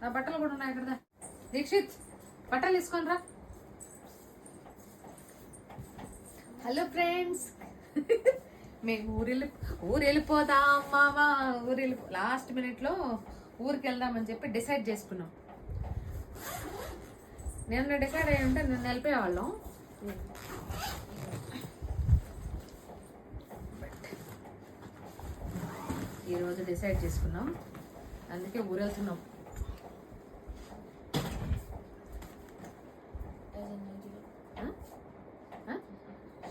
నా బట్టలు కూడా ఉన్నాయి ఇక్కడ దీక్షిత్ బట్టలు తీసుకొని రా. Hello friends. మేము ఊరు వెళ్ళి ఊరు వెళ్ళిపోదాం మామా ఊరు వెళ్ళి లాస్ట్ మినిట్లో ఊరికి వెళ్దామని చెప్పి డిసైడ్ చేసుకున్నాం. నేను డిసైడ్ అయ్యి ఉంటే నేను వెళ్ళిపోయేవాళ్ళం. ఈరోజు డిసైడ్ చేసుకున్నాం. అందుకే ఊరు వెళ్తున్నాం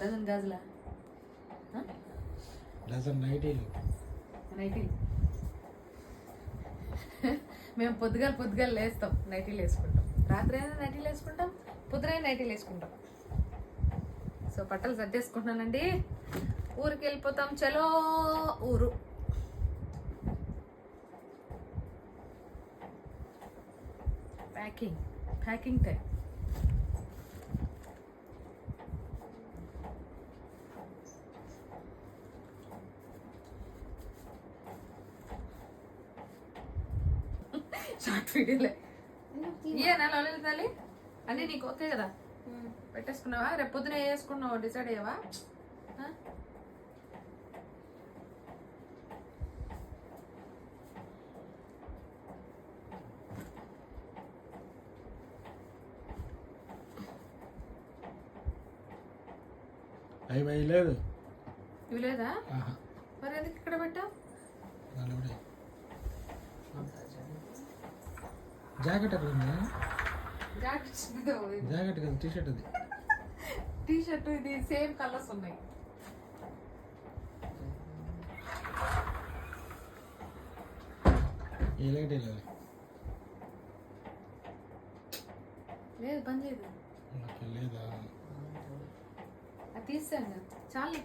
డజన్ గాజులా? డజన్ నైటీలు. నైటీలు మేము పొద్దుగాల పొద్దుగాల లేస్తాం నైటీలు వేసుకుంటాం. రాత్రి అయినా నైటీలు వేసుకుంటాం పొద్దునైనా నైటీలు వేసుకుంటాం. సో బట్టలు సర్దేసుకుంటున్నానండి. ఊరికి వెళ్ళిపోతాం చలో ఊరు. ప్యాకింగ్ ప్యాకింగ్ టైం షార్ట్ వీడియోలే. ఏ నెల తల్లి? అన్నీ నీకు ఓకే కదా? పెట్టేసుకున్నావా? రేపు పొద్దున ఏ వేసుకున్నావు డిసైడ్ అయ్యావా? అవి ఇవి లేదా? ఆహా. మరి ఎందుకు జాకెట్ ఎక్కడ ఉంది? జాకెట్ కదా టీ షర్ట్ అది. టీ షర్ట్ ఇది సేమ్ కలర్స్ ఉన్నాయి. లేదు లేదు పని చేయదు లేదా? అది తీసాను చాలు.